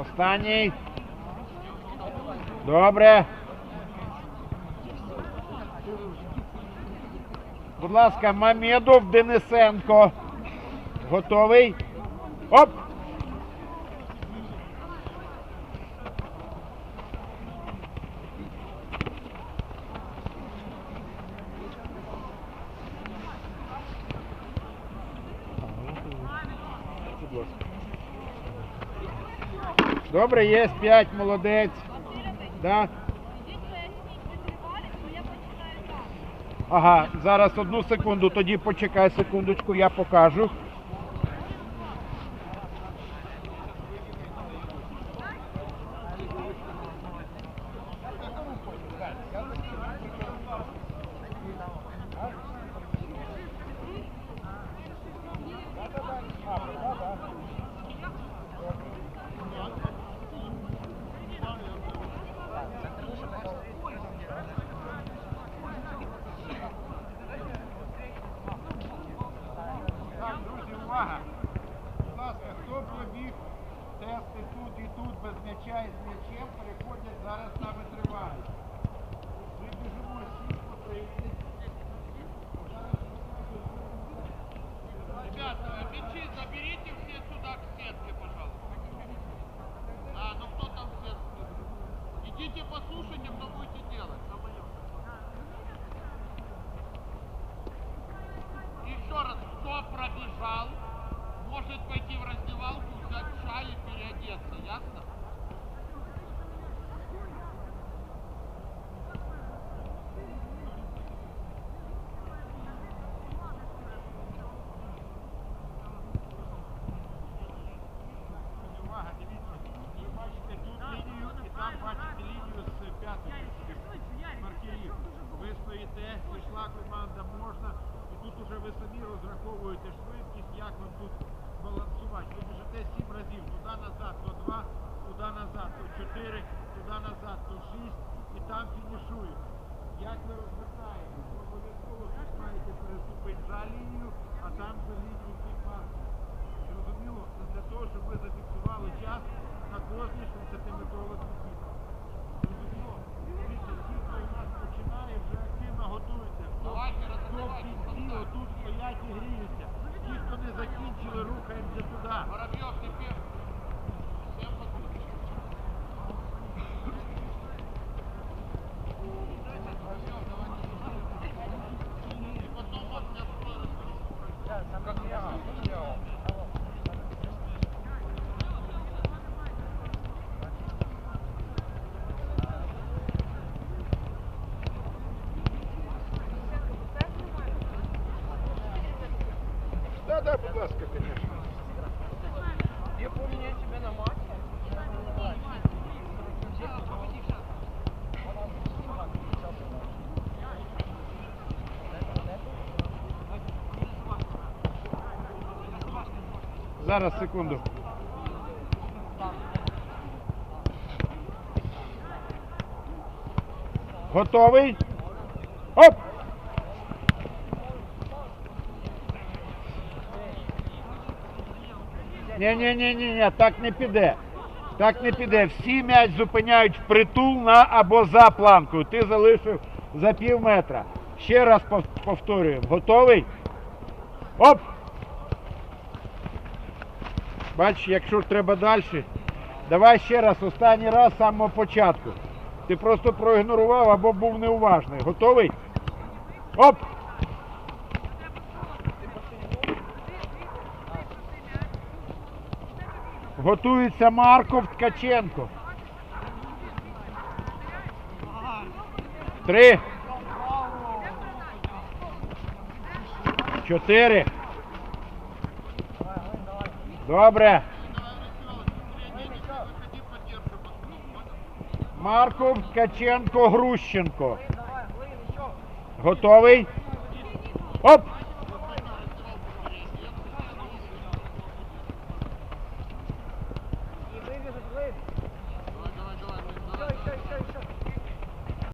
Останній. Добре. Будь ласка, Мамедов Денисенко. Готовий? Оп! Добре, є 5, молодець. Да. Ага, зараз одну секунду, тоді почекай секундочку, я покажу. м'яча і з м'ячем, переходять зараз на витривалість. Ми біжимо всі по 30. Ребята, мячи заберите все сюда к сетке, пожалуйста. А, ну кто там в сетке? Идите послушайте, что будете делать. Еще раз, кто пробежал, Стоїте, пішла команда, можна, і тут уже ви самі розраховуєте швидкість, як вам тут балансувати. Ви біжите сім разів, туди назад, то два, туди назад, то чотири, туди назад, то шість, і там фінішуєте. Як ви розвертаєте? Обов'язково тут маєте переступити за лінію, а там за лінію півмарки. Зрозуміло, для того, щоб ви зафіксували Да, будь ласка, звісно. Я поменяю тебя на Макса. Зараз, секунду. Готовий? Оп! Ні, ні, ні, ні, ні, так не піде. Так не піде. Всі м'яч зупиняють впритул на або за планкою. Ти залишив за пів метра. Ще раз пов- повторюємо. Готовий? Оп! Бачиш, якщо треба далі, давай ще раз, останній раз з самого початку. Ти просто проігнорував або був неуважний. Готовий? Оп! Готується Марков Ткаченко. Три. Чотири. Добре. Марков, Ткаченко, Грущенко. Готовий? Оп!